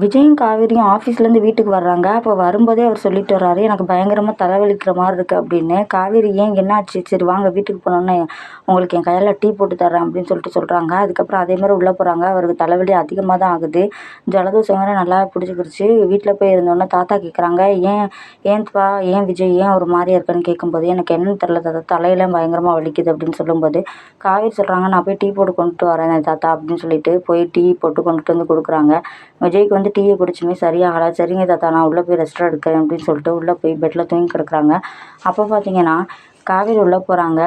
விஜயும் காவேரியும் ஆஃபீஸ்லேருந்து வீட்டுக்கு வர்றாங்க. அப்போ வரும்போதே அவர் சொல்லிட்டு வர்றாரு எனக்கு பயங்கரமாக தலைவலிக்கிற மாதிரி இருக்குது அப்படின்னு. காவேரி ஏன் என்னாச்சு? சரி வாங்க வீட்டுக்கு போனோன்னே உங்களுக்கு என் கையில் டீ போட்டு தரேன் அப்படின்னு சொல்லிட்டு சொல்கிறாங்க அதுக்கப்புறம் அதே மாதிரி உள்ளே போகிறாங்க அவருக்கு தலைவலி அதிகமாக தான் ஆகுது. ஜலதோஷம் வேறு நல்லா பிடிச்சிக்கிடுச்சு வீட்டில் போய் இருந்தோன்னே தாத்தா கேட்குறாங்க ஏன் ஏன்ப்பா ஏன் விஜய் ஏன் ஒரு மாதிரியா இருக்கேன்னு கேட்கும்போது எனக்கு என்னன்னு தெரில தாத்தா தலையெல்லாம் பயங்கரமாக வலிக்குது அப்படின்னு சொல்லும்போது காவேரி சொல்கிறாங்க நான் போய் டீ போட்டு கொண்டுட்டு வரேன் தாத்தா அப்படின்னு சொல்லிட்டு போய் டீ போட்டு கொண்டுட்டு வந்து கொடுக்குறாங்க. விஜய்க்கு வந்து டீயை குடிச்சுமே சரியாகலை சரிங்க தாத்தா நான் உள்ளே போய் ரெஸ்ட் எடுக்கிறேன் அப்படின்னு சொல்லிட்டு உள்ளே போய் பெட்டில் தூங்கி கிடக்குறாங்க. அப்போ பார்த்தீங்கன்னா காவேரி உள்ளே போகிறாங்க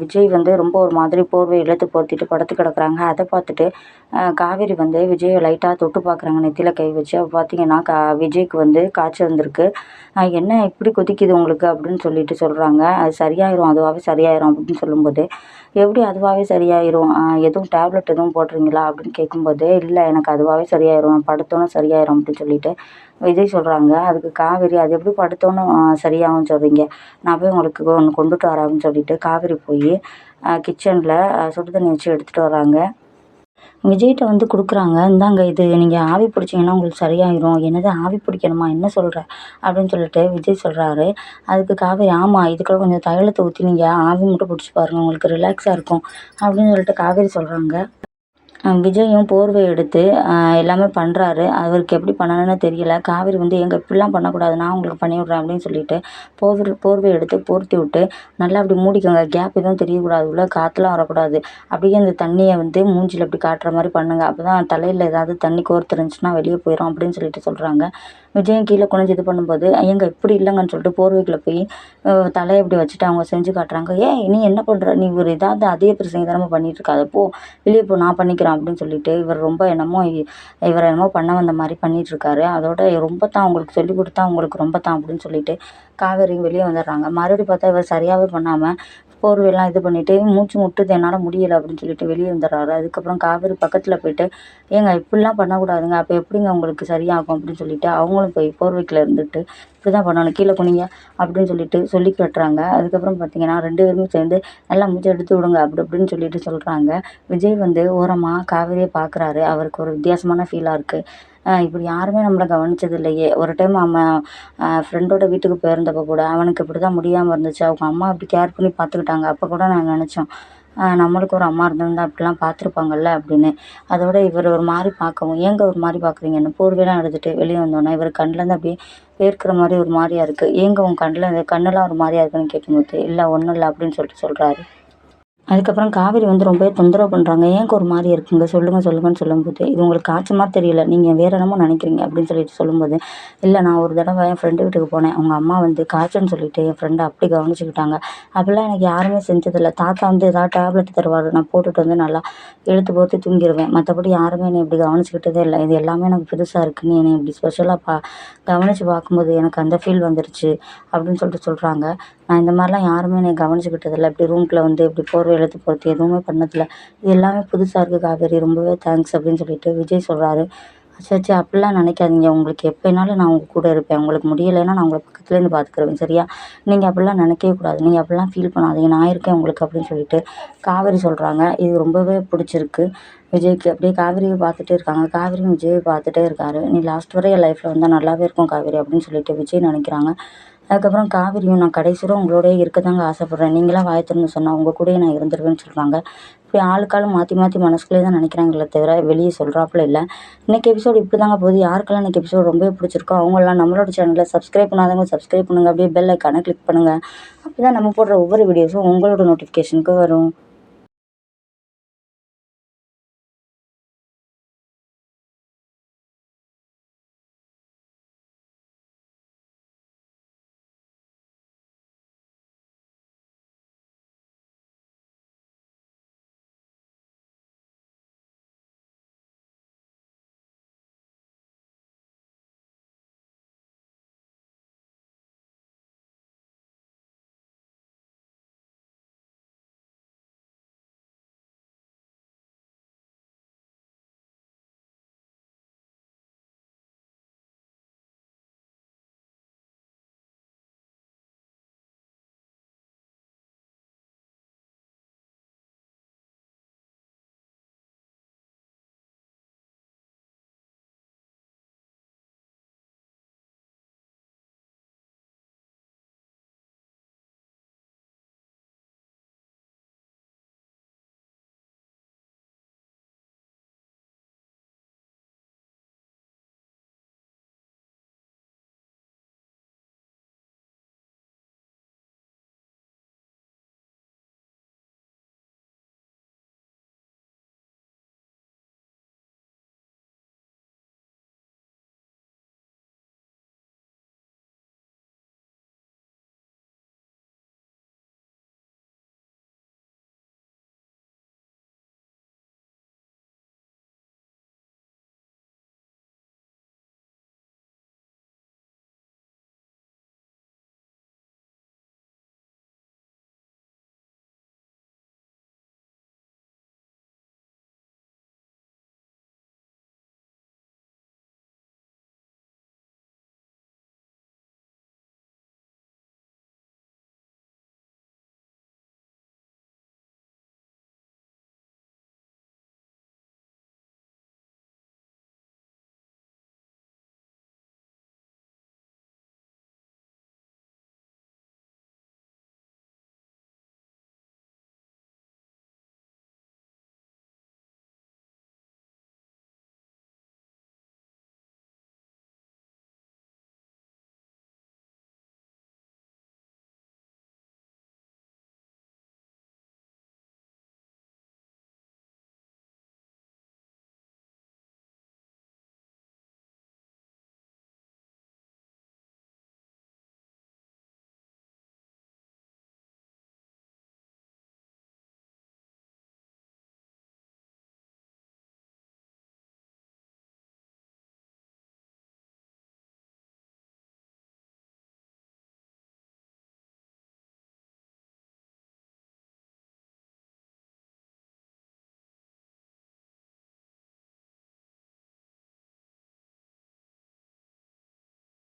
விஜய் வந்து ரொம்ப ஒரு மாதிரி போர்வை இழுத்து போர்த்திட்டு படுத்து கிடக்குறாங்க. அதை பார்த்துட்டு காவேரி வந்து விஜயை லைட்டாக தொட்டு பார்க்குறாங்க நெத்தியில் கை வச்சு. அப்போ பார்த்தீங்கன்னா கா விஜய்க்கு வந்து காய்ச்சல் வந்திருக்கு. என்ன இப்படி கொதிக்குது உங்களுக்கு அப்படின்னு சொல்லிட்டு சொல்கிறாங்க அது சரியாயிரும் அதுவாகவே சரியாயிரும் அப்படின்னு சொல்லும்போது எப்படி அதுவாகவே சரியாயிரும்? எதுவும் டேப்லெட் எதுவும் போடுறீங்களா அப்படின்னு கேட்கும்போது இல்லை எனக்கு அதுவாகவே சரியாயிரும் நான் படுத்தோன்னே சரியாயிரும் அப்படின்னு சொல்லிட்டு விஜய் சொல்கிறாங்க அதுக்கு காவேரி அது எப்படி படுத்தோன்னு சரியாகும்னு சொல்கிறீங்க நான் போய் உங்களுக்கு ஒன்று கொண்டுட்டு வரேன் அப்படின்னு சொல்லிட்டு காவேரி போய் கிச்சனில் சுடு தண்ணி வச்சு எடுத்துகிட்டு வராங்க விஜய்கிட்ட வந்து கொடுக்குறாங்க. இந்தாங்க இது நீங்கள் ஆவி பிடிச்சிங்கன்னா உங்களுக்கு சரியாயிரும். என்னது ஆவி பிடிக்கணுமா? என்ன சொல்கிற அப்படின்னு சொல்லிட்டு விஜய் சொல்கிறாரு அதுக்கு காவேரி ஆமாம் இதுக்குள்ள கொஞ்சம் தைலத்தை ஊற்றி நீங்கள் ஆவி மட்டும் பிடிச்சி பாருங்கள் உங்களுக்கு ரிலாக்ஸாக இருக்கும். அப்படின்னு சொல்லிட்டு காவேரி சொல்கிறாங்க விஜயும் போர்வை எடுத்து எல்லாமே பண்ணுறாரு அவருக்கு எப்படி பண்ணணும்னு தெரியல. காவேரி வந்து எங்கள் இப்படிலாம் பண்ணக்கூடாது. நான் உங்களுக்கு பண்ணி விட்றேன் அப்படின்னு சொல்லிட்டு போர் போர்வை எடுத்து போர்த்தி விட்டு நல்லா அப்படி மூடிக்கோங்க. கேப் எதுவும் தெரியக்கூடாது. உள்ள காற்றுலாம் வரக்கூடாது. அப்படியே அந்த தண்ணியை வந்து மூஞ்சியில் அப்படி காட்டுற மாதிரி பண்ணுங்கள் அப்போ தான் தலையில் ஏதாவது தண்ணி கோர்த்து இருந்துச்சுன்னா வெளியே போயிடும் அப்படின்னு சொல்லிட்டு சொல்கிறாங்க விஜயம் கீழே குனிஞ்சு இது பண்ணும்போது எங்கள் இப்படி இல்லைங்கன்னு சொல்லிட்டு போர்வைக்குள்ளே போய் தலையை இப்படி வச்சுட்டு அவங்க செஞ்சு காட்டுறாங்க. ஏன் நீ என்ன பண்ணுற நீ ஒரு இதாவது அதே பிரச்சனை தானே பண்ணிட்டு இருக்காது. போ. வெளியே போ. நான் பண்ணிக்கிறேன். அப்படின்னு சொல்லிட்டு இவர் ரொம்ப என்னமோ இவர் என்னமோ பண்ண வந்த மாதிரி பண்ணிகிட்ருக்காரு அதோட ரொம்ப தான் அவங்களுக்கு சொல்லி கொடுத்தா அவங்களுக்கு ரொம்ப தான் அப்படின்னு சொல்லிட்டு காவேரி வெளியே வந்துடுறாங்க. மறுபடியும் பார்த்தா இவர் சரியாகவே பண்ணாமல் போர்வையெல்லாம் இது பண்ணிவிட்டு மூச்சு முட்டுது என்னால் முடியலை அப்படின்னு சொல்லிட்டு வெளியே வந்துடுறாரு. அதுக்கப்புறம் காவேரி பக்கத்தில் போயிட்டு ஏங்க இப்படிலாம் பண்ணக்கூடாதுங்க. அப்போ எப்படிங்க உங்களுக்கு சரியாகும் அப்படின்னு சொல்லிட்டு அவங்களும் போய் போர்வைக்கில் இருந்துட்டு இப்படி தான் பண்ணணும் கீழே குனிங்க அப்படின்னு சொல்லிட்டு சொல்லி கட்டுறாங்க. அதுக்கப்புறம் பார்த்தீங்கன்னா ரெண்டு பேருமே சேர்ந்து நல்லா மூச்சு எடுத்து விடுங்க அப்படி அப்படின்னு சொல்லிட்டு சொல்கிறாங்க விஜய் வந்து ஓரமாக காவேரியை பார்க்குறாரு அவருக்கு ஒரு வித்தியாசமான ஃபீலாக இருக்குது இப்படி யாருமே நம்மளை கவனிச்சது இல்லையே ஒரு டைம் அவன் ஃப்ரெண்டோட வீட்டுக்கு போயிருந்தப்போ கூட அவனுக்கு இப்படி தான் முடியாமல் இருந்துச்சு. அவங்க அம்மா அப்படி கேர் பண்ணி பார்த்துக்கிட்டாங்க. அப்போ கூட நான் நினச்சோம் நம்மளுக்கு ஒரு அம்மா இருந்திருந்தா அப்படிலாம் பார்த்துருப்பாங்கல்ல அப்படின்னு. அதோட இவர் ஒரு மாதிரி பார்க்கவும் ஏங்க ஒரு மாதிரி பார்க்குறீங்கன்னு போர்வையெல்லாம் எடுத்துகிட்டு வெளியே வந்தோன்னே இவர் கண்ணிலேருந்து அப்படியே வேர்க்கிற மாதிரி ஒரு மாதிரியா இருக்குது ஏங்க உன் கண்ணில் கண்ணெல்லாம் ஒரு மாதிரியா இருக்குன்னு கேட்கும்போது இல்லை ஒன்றும் இல்லை அப்படின்னு சொல்லிட்டு சொல்கிறாரு அதுக்கப்புறம் காவேரி வந்து ரொம்பவே தொந்தரவு பண்ணுறாங்க ஏங்க ஒரு மாதிரி இருக்குங்க? சொல்லுங்கள் சொல்லுங்கன்னு சொல்லும்போது இது உங்களுக்கு காய்ச்ச மாதிரி தெரியல. நீங்கள் வேறு என்னமோ நினைக்கிறீங்க அப்படின்னு சொல்லிட்டு சொல்லும்போது இல்லை நான் ஒரு தடவை என் ஃப்ரெண்டு வீட்டுக்கு போனேன். அவங்க அம்மா வந்து காய்ச்சல்னு சொல்லிட்டு என் ஃப்ரெண்டை அப்படி கவனிச்சுக்கிட்டாங்க. அப்படிலாம் எனக்கு யாருமே செஞ்சதில்லை. தாத்தா வந்து ஏதாவது டேப்லெட் தருவார். நான் போட்டுட்டு வந்து நல்லா இழுத்து போட்டு தூங்கிடுவேன் மற்றபடி யாருமே என்னை இப்படி கவனிச்சுக்கிட்டதே இல்லை. இது எல்லாமே எனக்கு புதுசாக இருக்குது நீ என்னை இப்படி ஸ்பெஷலாக பா கவனித்து பார்க்கும்போது எனக்கு அந்த ஃபீல் வந்துருச்சு. அப்படின்னு சொல்லிட்டு சொல்கிறாங்க நான் இந்த மாதிரிலாம் யாருமே என்னை கவனிச்சுக்கிட்டதில்லை. இப்படி ரூம்குள்ளே வந்து இப்படி போர்வை எழுத்து பொறுத்து எதுவுமே பண்ணதில்ல. இது எல்லாமே புதுசாக இருக்குது காவேரி. ரொம்பவே தேங்க்ஸ் அப்படின்னு சொல்லிட்டு விஜய் சொல்கிறாரு சரி அப்படிலாம் நினைக்காதீங்க. உங்களுக்கு எப்போனாலும் நான் உங்கள் கூட இருப்பேன். உங்களுக்கு முடியலைன்னா நான் உங்களை பக்கத்துலேருந்து பார்த்துக்குருவேன் சரியா? நீங்கள் அப்படிலாம் நினைக்கவே கூடாது. நீங்கள் அப்படிலாம் ஃபீல் பண்ணாதீங்க. நான் இருக்கேன் உங்களுக்கு அப்படின்னு சொல்லிட்டு காவேரி சொல்கிறாங்க இது ரொம்பவே பிடிச்சிருக்கு விஜய்க்கு. அப்படியே காவேரியை பார்த்துட்டே இருக்காங்க. காவேரியும் விஜய் பார்த்துட்டே இருக்காரு. நீ லாஸ்ட் வரை என் லைஃப்பில் வந்தால் நல்லாவே இருக்கும் காவேரி அப்படின்னு சொல்லிட்டு விஜய் நினைக்கிறாங்க. அதுக்கப்புறம் காவிரியும் நான் கடைசி வரை உங்களோடயே இருக்க தாங்க ஆசைப்பட்றேன். நீங்களாம் வாயை திறந்து சொன்னால் உங்கள் கூடயே நான் இருந்துருவேன்னு சொல்கிறாங்க இப்படி ஆளுக்காள் மாற்றி மாற்றி மனசுக்குள்ளே தான் நினைக்கிறாங்களே தவிர வெளியே சொல்கிறாப்புல இல்லை. இன்றைக்கி எபிசோடு இப்படி தாங்க போகுது. யாருக்கெல்லாம் இன்றைக்கி எபிசோடு ரொம்பவே பிடிச்சிருக்கோ அவங்களாம் நம்மளோட சேனலில் சப்ஸ்கிரைப் பண்ணாதவங்க சப்ஸ்கிரைப் பண்ணுங்கள் அப்படியே பெல் ஐக்கானை கிளிக் பண்ணுங்கள் அப்போ தான் நம்ம போடுற ஒவ்வொரு வீடியோஸும் உங்களோட நோட்டிஃபிகேஷனுக்கு வரும்.